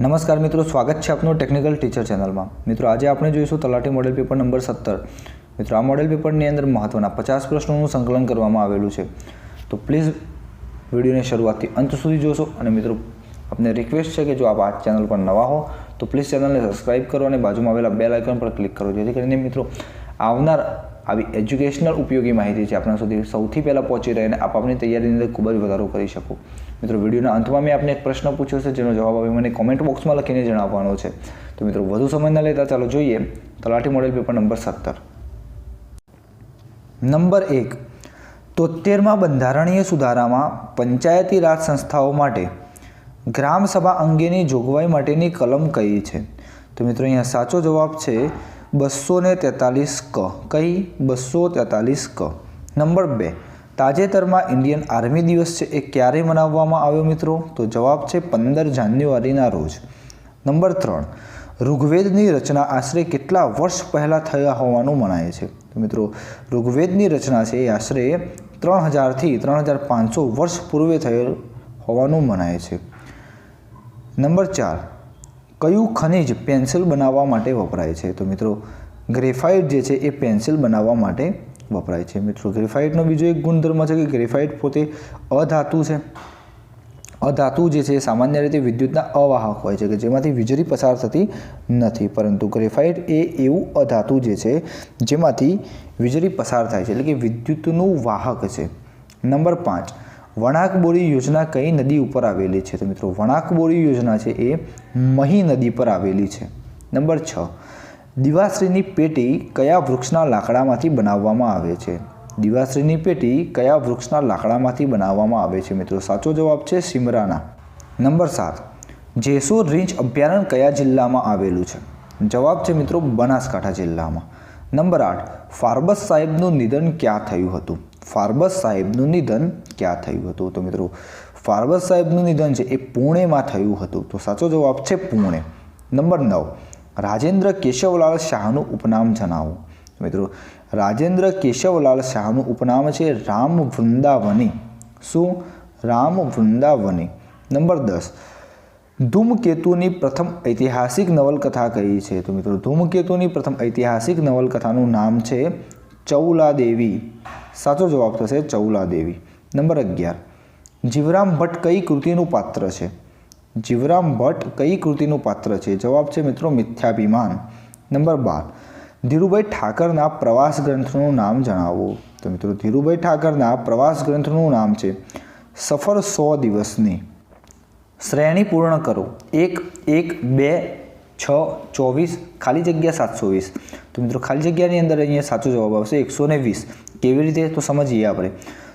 નમસ્કાર મિત્રો, સ્વાગત છે આપનું ટેકનિકલ ટીચર ચેનલમાં મિત્રો, આજે આપણે જોઈશું તલાટી મોડેલ પેપર નંબર સત્તર. મિત્રો, આ મોડેલ પેપરની અંદર મહત્ત્વના પચાસ પ્રશ્નોનું સંકલન કરવામાં આવેલું છે. તો પ્લીઝ વિડીયોની શરૂઆતથી અંત સુધી જોશો અને મિત્રો, આપને રિક્વેસ્ટ છે કે જો આપ આ ચેનલ પર નવા હો, તો પ્લીઝ ચેનલને સબસ્ક્રાઇબ કરો અને બાજુમાં આવેલા બેલ આઇકન પર ક્લિક કરો. જેથી કરીને મિત્રો, આવનાર આવી એજ્યુકેશનલ ઉપયોગી માહિતી છે આપણા સુધી સૌથી પહેલાં પહોંચી રહે અને આપ આપની તૈયારીની અંદર ખૂબ જ વધારો કરી શકો. મિત્રો, વિડીયોના અંતમાં મેં આપને એક પ્રશ્ન પૂછ્યો છે, જેનો જવાબ હવે મને કોમેન્ટ બોક્સમાં લખીને જણાવવાનો છે. તો મિત્રો, વધુ સમય ન લેતા ચાલો જોઈએ. તલાટી મોડેલ પેપર નંબર સત્તર. નંબર એક. તોતેરમાં બંધારણીય સુધારામાં પંચાયતી રાજ સંસ્થાઓ માટે ગ્રામ સભા અંગેની જોગવાઈ માટેની કલમ કઈ છે? તો મિત્રો, અહીંયા સાચો જવાબ છે બસો ને તેતાલીસ ક. કઈ બસો તેતાલીસ ક. નંબર બે. તાજેતરમાં ઇન્ડિયન આર્મી દિવસ છે એ ક્યારે મનાવવામાં આવ્યો મિત્રો? તો જવાબ છે પંદર જાન્યુઆરીના રોજ. નંબર ત્રણ. ઋગ્વેદની રચના આશરે કેટલા વર્ષ પહેલાં થયા હોવાનું મનાય છે? તો મિત્રો, ઋગ્વેદની રચના છે એ આશરે ત્રણ હજારથી ત્રણ હજાર પાંચસો વર્ષ પૂર્વે થયેલ હોવાનું મનાય છે. નંબર ચાર. કયું ખનિજ પેન્સિલ બનાવવા માટે વપરાય છે? તો મિત્રો, ગ્રેફાઇટ જે છે એ પેન્સિલ બનાવવા માટે વપરાય છે. મિત્રો, ગ્રેફાઇટનો બીજો એક ગુણધર્મ છે કે ગ્રેફાઇટ પોતે અધાતુ છે. અધાતુ જે છે સામાન્ય રીતે વિદ્યુતના અવાહક હોય છે કે જેમાંથી વીજળી પસાર થતી નથી. પરંતુ ગ્રેફાઇટ એ એવું અધાતુ જે છે જેમાંથી વીજળી પસાર થાય છે. એટલે કે વિદ્યુતનું વાહક છે. નંબર પાંચ વણાકબોરી યોજના કઈ નદી ઉપર આવેલી છે? તો મિત્રો, વણાકબોરી યોજના છે એ મહી નદી પર આવેલી છે. નંબર છ. દિવાશ્રીની પેટી કયા વૃક્ષના લાકડામાંથી બનાવવામાં આવે છે? દિવાશ્રીની પેટી કયા વૃક્ષના લાકડામાંથી બનાવવામાં આવે છે? મિત્રો, સાચો જવાબ છે સિમરાના. નંબર સાત. જેસુર રીંછ અભયારણ્ય કયા જિલ્લામાં આવેલું છે? જવાબ છે મિત્રો, બનાસકાંઠા જિલ્લામાં. નંબર આઠ. ફાર્બસ સાહેબનું નિધન ક્યાં થયું હતું? ફારબસ સાહેબનું નિધન ક્યાં થયું હતું? તો મિત્રો, ફાર્બસ સાહેબનું નિધન છે એ પુણેમાં થયું હતું. તો સાચો જવાબ છે પુણે. નંબર નવ, રાજેન્દ્ર કેશવલાલ શાહનું ઉપનામ જણાવો. મિત્રો, રાજેન્દ્ર કેશવલાલ શાહનું ઉપનામ છે રામ વૃંદાવની. શું? રામ વૃંદાવની. નંબર દસ, ધૂમકેતુની પ્રથમ ઐતિહાસિક નવલકથા કઈ છે? તો મિત્રો, ધૂમકેતુની પ્રથમ ઐતિહાસિક નવલકથાનું નામ છે ચૌલા દેવી સાચો જવાબ થશે ચૌલા દેવી નંબર અગિયાર. જીવરામ ભટ્ટ કઈ કૃતિનું પાત્ર છે? જીવરામ ભટ્ટ કઈ કૃતિનું પાત્ર છે? જવાબ છે મિત્રો મિથ્યાભિમાન. નંબર બાર. ધીરુભાઈ ઠાકરના પ્રવાસ ગ્રંથનું નામ જણાવો. તો મિત્રો ધીરુભાઈ ઠાકરના પ્રવાસ ગ્રંથનું નામ છે સફર સો દિવસની. શ્રેણી પૂર્ણ કરો. એક એક, બે છ, ચોવીસ, ખાલી જગ્યા સાતસો વીસ. તો મિત્રો, ખાલી જગ્યાની અંદર અહીંયા સાચો જવાબ આવશે એકસો ને વીસ. કેવી રીતે? તો સમજીએ આપણે.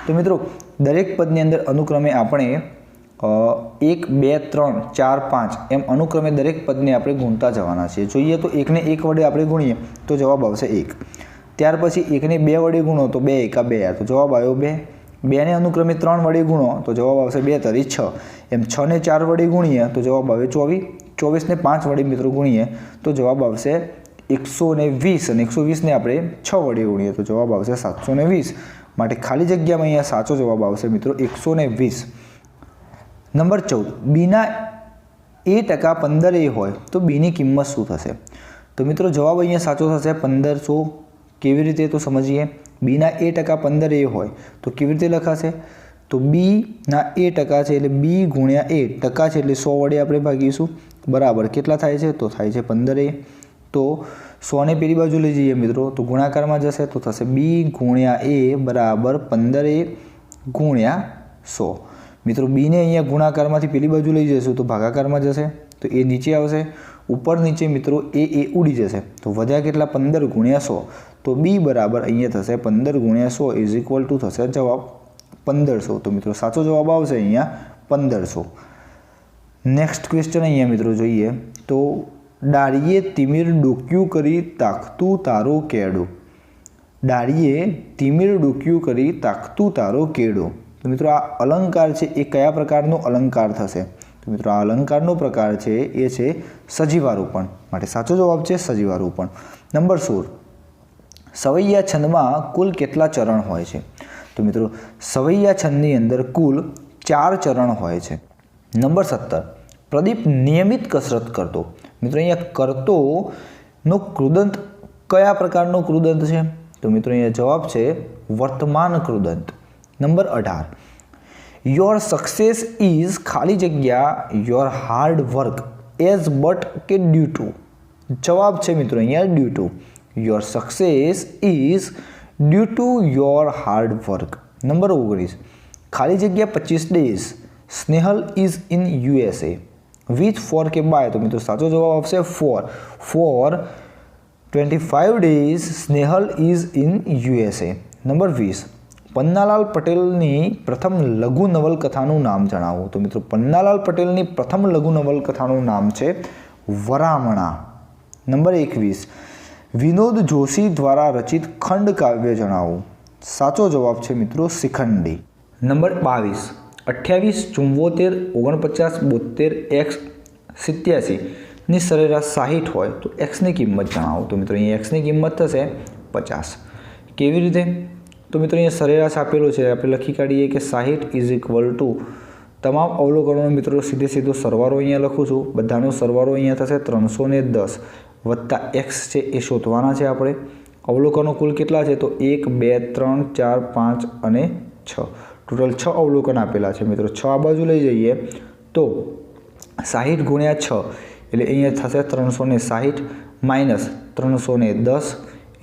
તો મિત્રો, દરેક પદની અંદર અનુક્રમે આપણે એક, બે, ત્રણ, ચાર, પાંચ એમ અનુક્રમે દરેક પદને આપણે ગુણતા જવાના છીએ. જોઈએ તો એકને એક વડે આપણે ગુણીએ, તો જવાબ આવશે એક. ત્યાર પછી એકને બે વડે ગુણો, તો બે એકા બે. તો જવાબ આવ્યો બે. બેને અનુક્રમે ત્રણ વડે ગુણો, તો જવાબ આવશે બે તરી છ. એમ છ ને ચાર વડે ગુણીએ, તો જવાબ આવે ચોવીસ. ચોવીસને પાંચ વડે મિત્રો ગુણીએ, તો જવાબ આવશે એકસો ને વીસ અને એકસો વીસને આપણે છ વડે ગુણીએ, તો જવાબ આવશે સાતસો ને વીસ. માટે ખાલી જગ્યામાં અહીંયા સાચો જવાબ આવશે મિત્રો એકસો ને વીસ. નંબર ચૌદ, બીના એ ટકા પંદર એ હોય, તો બીની કિંમત શું થશે? તો મિત્રો જવાબ અહીંયા સાચો થશે પંદરસો. કેવી રીતે તો સમજીએ? બીના એ ટકા પંદર એ હોય, તો કેવી રીતે લખાશે? તો બીના એ ટકા છે એટલે બી ગુણ્યા એ, ટકા છે એટલે સો વડે આપણે ભાગીશું. બરાબર કેટલા થાય છે? તો થાય છે પંદર. તો સોને પેલી બાજુ લઈ જઈએ મિત્રો. તો ગુણાકારમાં જશે તો થશે બી ગુણ્યા એ બરાબર પંદર એ ગુણ્યા સો. મિત્રો બીને અહીંયા ગુણાકારમાંથી પેલી બાજુ લઈ જશું તો ભાગાકારમાં જશે. તો એ નીચે આવશે. ઉપર નીચે મિત્રો એ એ ઉડી જશે. તો વધ્યા કેટલા? પંદર ગુણ્યા સો. તો બી બરાબર અહીંયા થશે પંદર ગુણ્યા સો ઇઝ ઇક્વલ ટુ થશે જવાબ પંદરસો. તો મિત્રો સાચો જવાબ આવશે અહીંયા પંદરસો. નેક્સ્ટ ક્વેશ્ચન અહીંયા મિત્રો જોઈએ. તો ડાળીએ તિમિર ડોક્યું કરી તાકતું તારો કેડો ડાળીએ તિમિર ડોક્યું કરી તાકતું તારો કેડો તો મિત્રો આ અલંકાર છે, એ કયા પ્રકારનો અલંકાર થશે? તો મિત્રો આ અલંકારનો પ્રકાર છે, એ છે સજીવારોપણ. માટે સાચો જવાબ છે સજીવારોપણ. નંબર સોળ. સવૈયા છંદમાં કુલ કેટલા ચરણ હોય છે? તો મિત્રો સવૈયા છંદની અંદર કુલ ચાર ચરણ હોય છે. નંબર સત્તર. પ્રદીપ નિયમિત કસરત કરતો. મિત્રો, અહીંયા કરતો નો કૃદંત કયા પ્રકારનો કૃદંત છે? તો મિત્રો, અહીંયા જવાબ છે વર્તમાન કૃદંત. નંબર અઢાર. યોર સક્સેસ ઇઝ ખાલી જગ્યા your hard work as but કે ડ્યુ ટુ જવાબ છે મિત્રો અહીંયા due to your success is due to your hard work number ઓગણીસ. ખાલી જગ્યા પચીસ days Snehal is in USA with for કે બાય તો મિત્રો સાચો જવાબ આવશે for for twenty five days Snehal is in USA number વીસ. પન્નાલાલ પટેલની પ્રથમ લઘુ નવલકથાનું નામ જણાવો. તો મિત્રો પન્નાલાલ પટેલની પ્રથમ લઘુ નવલકથાનું નામ છે વરામણા. નંબર એકવીસ. વિનોદ જોશી દ્વારા રચિત ખંડ કાવ્ય જણાવો. સાચો જવાબ છે મિત્રો શિખંડી. નંબર બાવીસ. અઠ્યાવીસ, ચુંવોતેર, ઓગણપચાસ બોતેર એક્સ સિત્યાસીની સરેરાશ સાહીઠ હોય તો એક્સની કિંમત જણાવો. તો મિત્રો અહીંયા એક્સની કિંમત થશે પચાસ. કેવી રીતે? તો મિત્રો અહીંયા સરેરાશ આપેલો છે. આપણે લખી કાઢીએ કે સાહીઠ ઇઝ ઇક્વલ ટુ તમામ અવલોકનોનો મિત્રો સીધે સીધો સરવારો અહીંયા લખું છું. બધાનો સરવારો અહીંયા થશે ત્રણસો ને દસ વત્તા એક્સ છે એ શોધવાના છે આપણે. અવલોકનો કુલ કેટલા છે? તો એક, બે, ત્રણ, ચાર, પાંચ અને છ. ટોટલ છ અવલોકન આપેલા છે મિત્રો. છ આ બાજુ લઈ જઈએ તો સાહીઠ ગુણ્યા છ એટલે અહીંયા થશે ત્રણસો ને સાહીઠ માઇનસ ત્રણસો ને દસ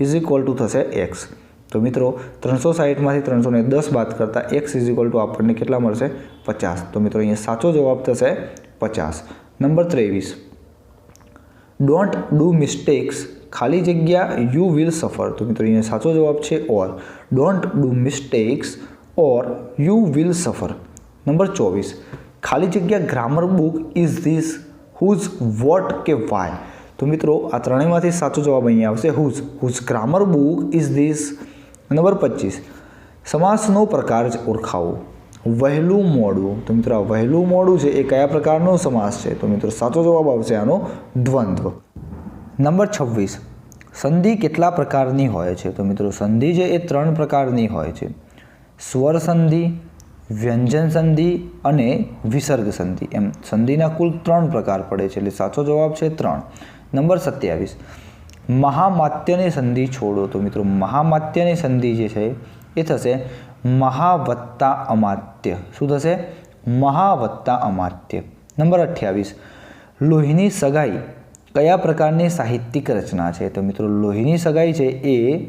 ઇઝ ઇક્વલ ટુ થશે એક્સ તો મિત્રો, ત્રણસો સાહીઠમાંથી ત્રણસો ને દસ બાદ કરતાં એક્સ ઇઝ ઇક્વલ ટુ આપણને કેટલા મળશે? પચાસ. તો મિત્રો, અહીંયા સાચો જવાબ થશે પચાસ. નંબર ત્રેવીસ. ડોન્ટ ડુ મિસ્ટેક્સ ખાલી જગ્યા યુ વિલ સફર તો મિત્રો, અહીંયા સાચો જવાબ છે or don't do mistakes or you will suffer number ચોવીસ ખાલી જગ્યા grammar book is this whose what કે વાય તો મિત્રો આ ત્રણેયમાંથી સાચો જવાબ અહીંયા આવશે whose whose grammar book is this number પચીસ સમાસનો પ્રકાર જ ઓળખાવો. વહેલું મોડું. તો મિત્રો આ વહેલું મોડું છે એ કયા પ્રકારનો સમાસ છે? તો મિત્રો, સાચો જવાબ આવશે આનો દ્વંદ્વ. નંબર છવ્વીસ, સંધિ કેટલા પ્રકારની હોય છે? તો મિત્રો, સંધિ છે એ ત્રણ પ્રકારની હોય છે. સ્વર સંધિ વ્યંજન સંધિ અને વિસર્ગ સંધિ એમ, સંધિના કુલ ત્રણ પ્રકાર પડે છે. એટલે સાચો જવાબ છે ત્રણ. નંબર સત્યાવીસ. મહામાત્યની સંધિ છોડો તો મિત્રો, મહામાત્યની સંધિ જે છે, એ થશે મહાવત્તા અમાત્ય. શું થશે? મહાવત્તા અમાત્ય. નંબર અઠ્યાવીસ. લોહીની સગાઈ કયા પ્રકારની સાહિત્યિક રચના છે? તો મિત્રો, લોહીની સગાઈ છે એ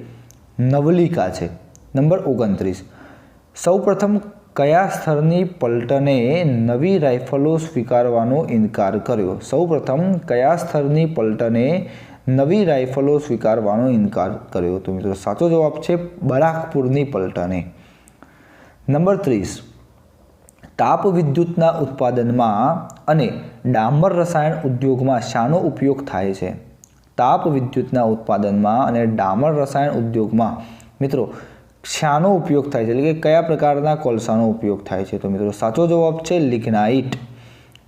નવલિકા છે. નંબર ઓગણત્રીસ. સૌપ્રથમ કયા સ્થળની પલટને નવી રાઇફલો સ્વીકારવાનો ઇનકાર કર્યો? સૌપ્રથમ કયા સ્થળની પલટને નવી રાઇફલો સ્વીકારવાનો ઇનકાર કર્યો? તો મિત્રો, સાચો જવાબ છે બરાકપુરની પલટને. નંબર ત્રીસ. તાપ વિદ્યુતના ઉત્પાદનમાં અને ડામર રસાયણ ઉદ્યોગમાં શાનો ઉપયોગ થાય છે? તાપ વિદ્યુતના ઉત્પાદનમાં અને ડામર રસાયણ ઉદ્યોગમાં મિત્રો શાનો ઉપયોગ થાય છે? એટલે કે કયા પ્રકારના કોલસાનો ઉપયોગ થાય છે? તો મિત્રો, સાચો જવાબ છે લિગ્નાઇટ.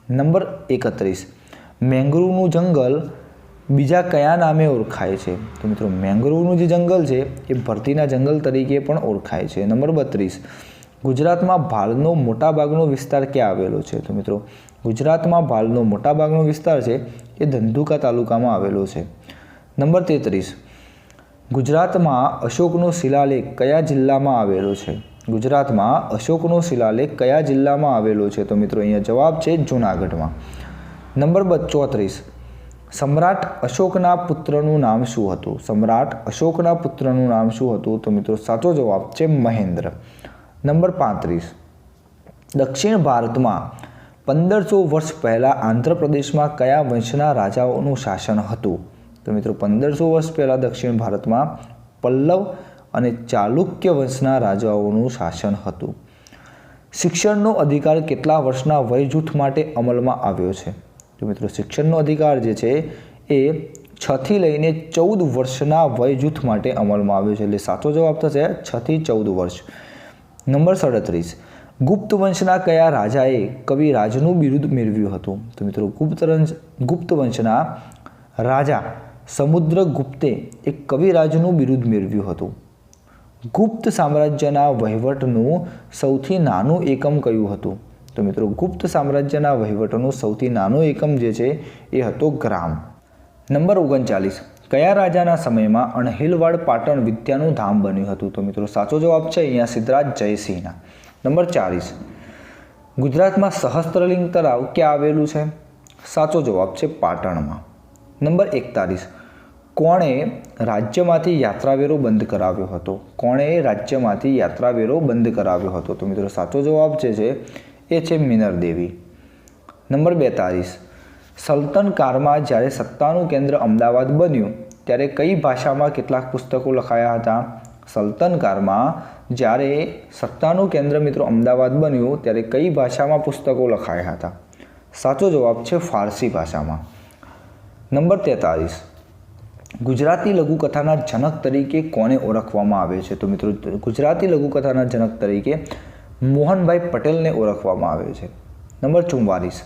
નંબર એકત્રીસ. મેંગ્રુવનું જંગલ બીજા કયા નામે ઓળખાય છે? તો મિત્રો મેંગ્રુવનું જે જંગલ છે, એ ભરતીના જંગલ તરીકે પણ ઓળખાય છે. નંબર બત્રીસ. ગુજરાતમાં ભાલનો મોટાભાગનો વિસ્તાર ક્યાં આવેલો છે? તો મિત્રો, ગુજરાતમાં ભાલનો મોટાભાગનો વિસ્તાર છે એ ધંધુકા તાલુકામાં આવેલો છે. નંબર તેત્રીસ. ગુજરાતમાં અશોકનો શિલાલેખ કયા જિલ્લામાં આવેલો છે? ગુજરાતમાં અશોકનો શિલાલેખ કયા જિલ્લામાં આવેલો છે? તો મિત્રો, અહીંયા જવાબ છે જૂનાગઢમાં. નંબર ચોત્રીસ. સમ્રાટ અશોકના પુત્રનું નામ શું હતું? સમ્રાટ અશોકના પુત્રનું નામ શું હતું? તો મિત્રો, સાચો જવાબ છે મહેન્દ્ર. નંબર પાંત્રીસ. દક્ષિણ ભારતમાં પંદરસો વર્ષ પહેલાં આંધ્રપ્રદેશમાં કયા વંશના રાજાઓનું શાસન હતું? તો મિત્રો પંદરસો વર્ષ પહેલાં દક્ષિણ ભારતમાં પલ્લવ અને ચાલુક્ય વંશના રાજાઓનું શાસન હતું. શિક્ષણનો અધિકાર કેટલા વર્ષના વય જૂથ માટે અમલમાં આવ્યો છે? તો મિત્રો શિક્ષણનો અધિકાર જે છે એ છથી લઈને ચૌદ વર્ષના વય જૂથ માટે અમલમાં આવ્યો છે. એટલે સાચો જવાબ થશે છથી ચૌદ વર્ષ. નંબર સડત્રીસ. ગુપ્ત વંશના કયા રાજાએ કવિ રાજનું બિરુદ મેળવ્યું હતું? તો મિત્રો ગુપ્ત ગુપ્ત વંશના રાજા સમુદ્રગુપ્તે એક કવિરાજનું બિરુદ મેળવ્યું હતું. ગુપ્ત સામ્રાજ્યના વહીવટનું સૌથી નાનું એકમ કયું હતું? તો મિત્રો, ગુપ્ત સામ્રાજ્યના વહીવટોનું સૌથી નાનું એકમ જે છે, એ હતો ગ્રામ. નંબર ઓગણચાલીસ. કયા રાજાના સમયમાં અણહિલવાડ પાટણ વિદ્યાનું ધામ બન્યું હતું? તો મિત્રો, સાચો જવાબ છે અહીંયા સિદ્ધરાજ જયસિંહના. નંબર ચાલીસ. ગુજરાતમાં સહસ્ત્રલિંગ તળાવ ક્યાં આવેલું છે? સાચો જવાબ છે પાટણમાં. નંબર એકતાલીસ. કોણે રાજ્યમાંથી યાત્રાવેરો બંધ કરાવ્યો હતો? કોણે રાજ્યમાંથી યાત્રાવેરો બંધ કરાવ્યો હતો? તો મિત્રો સાચો જવાબ જે છે, એ છે મિનર દેવી. નંબર બેતાલીસ. સલ્તન કાળમાં જ્યારે સત્તાનું કેન્દ્ર અમદાવાદ બન્યું, ત્યારે કઈ ભાષામાં કેટલાક પુસ્તકો લખાયા હતા? સલ્તન કાળમાં જ્યારે સત્તાનું કેન્દ્ર મિત્રો અમદાવાદ બન્યું, ત્યારે કઈ ભાષામાં પુસ્તકો લખાયા હતા? સાચો જવાબ છે ફારસી ભાષામાં. નંબર તેતાલીસ. ગુજરાતી લઘુકથાના જનક તરીકે કોને ઓળખવામાં આવે છે? તો મિત્રો, ગુજરાતી લઘુકથાના જનક તરીકે મોહનભાઈ પટેલને ઓળખવામાં આવે છે. નંબર ચુમ્વાલીસ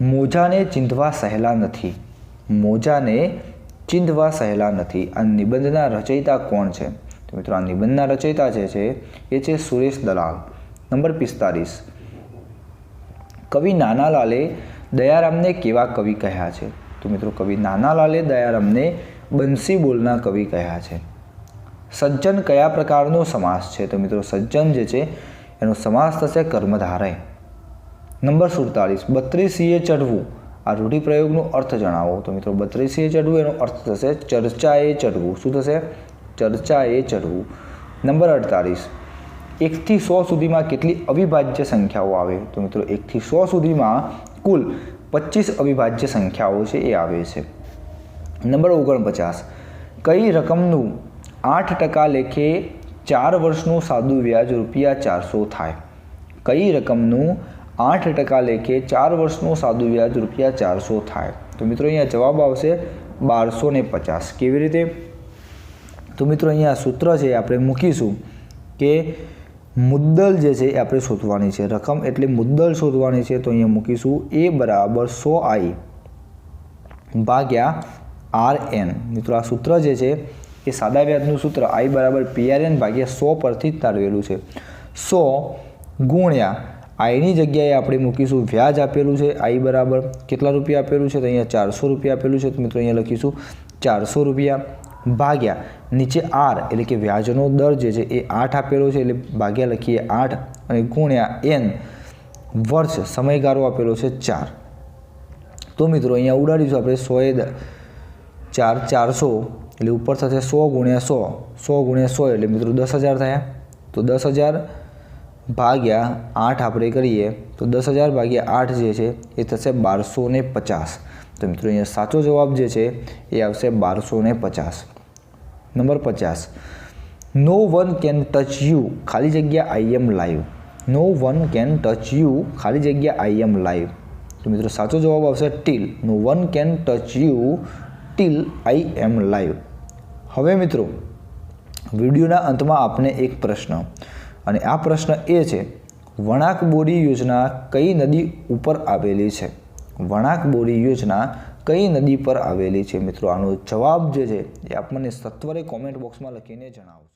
મોજાને ચીંધવા સહેલા નથી. મોજાને ચીંધવા સહેલા નથી. આ નિબંધના રચયિતા કોણ છે? તો મિત્રો, આ નિબંધના રચયિતા જે છે, એ છે સુરેશ દલાલ. નંબર પિસ્તાલીસ. કવિ નાનાલાલે દયારામને કેવા કવિ કહ્યા છે? તો મિત્રો કવિ નાનાલાલે દયારામને બંસી બોલના કવિ કહ્યા છે. સજ્જન કયા પ્રકારનો સમાસ છે? તો મિત્રો સજ્જન જે છે, એનો સમાસ થશે કર્મધારય. નંબર સુડતાલીસ, બત્રીસીએ ચઢવું. આ રૂઢિપ્રયોગનો અર્થ જણાવો. તો મિત્રો બત્રીસીએ ચઢવું, એનો અર્થ થશે ચર્ચાએ ચઢવું. શું થશે? ચર્ચાએ ચઢવું. નંબર અડતાલીસ, એકથી સો સુધીમાં કેટલી અવિભાજ્ય સંખ્યાઓ આવે? તો મિત્રો એકથી સો સુધીમાં કુલ પચીસ અવિભાજ્ય સંખ્યાઓ છે એ આવે છે. નંબર ઓગણપચાસ. કઈ રકમનું આઠ ટકા લેખે ચાર વર્ષનું સાદું વ્યાજ રૂપિયા ચારસો થાય? કઈ રકમનું આઠ ટકા લેખે ચાર વર્ષનું સાદું વ્યાજ રૂપિયા ચારસો થાય? તો મિત્રો અહીંયા જવાબ આવશે બારસો ને પચાસ. કેવી રીતે? તો મિત્રો અહીંયા સૂત્ર છે આપણે મૂકીશું કે મુદ્દલ જે છે એ આપણે શોધવાની છે. રકમ એટલે મુદ્દલ શોધવાની છે તો અહીંયા મૂકીશું એ બરાબર સો આઈ ભાગ્યા આર એન. મિત્રો, આ સૂત્ર જે છે એ સાદા વ્યાજનું સૂત્ર આઈ બરાબર પીઆરએન ભાગ્યા સો પરથી જ તારવેલું છે. સો ગુણ્યા આઈની જગ્યાએ આપણે મૂકીશું વ્યાજ આપેલું છે, આઈ બરાબર કેટલા રૂપિયા આપેલું છે તો અહીંયા ચારસો રૂપિયા આપેલું છે. તો મિત્રો, અહીંયા લખીશું ચારસો રૂપિયા. ભાગ્યા. નીચે આર એટલે કે વ્યાજનો દર જે છે એ આઠ આપેલો છે એટલે ભાગ્યા લખીએ આઠ અને ગુણ્યા એન. વર્ષ સમયગાળો આપેલો છે ચાર. તો મિત્રો અહીંયા ઉડાડીશું આપણે સોએ ચાર, ચારસો એટલે ઉપર થશે સો ગુણ્યા સો. સો ગુણ્યા સો એટલે મિત્રો દસ હજાર થયા. તો દસ હજાર ભાગ્યા આઠ આપણે કરીએ. તો દસ હજાર ભાગ્યા આઠ જે છે એ થશે બારસો પચાસ. તો મિત્રો અહીંયા સાચો જવાબ જે છે એ આવશે બારસો ને પચાસ. નંબર પચાસ. No one can touch you ખાલી જગ્યા I am live no one can touch you ખાલી જગ્યા આઈ એમ લાઈવ તો મિત્રો સાચો જવાબ આવશે till no one can touch you till I am live હવે મિત્રો, વિડીયોના અંતમાં આપને એક પ્રશ્ન. અને આ પ્રશ્ન એ છે, વણાક બોરી યોજના કઈ નદી ઉપર આવેલી છે? વણાક બોરી યોજના કઈ નદી પર આવેલી છે મિત્રો? આનો જવાબ જે છે એ આપણને સત્વરે કોમેન્ટ બોક્સમાં લખીને જણાવશો.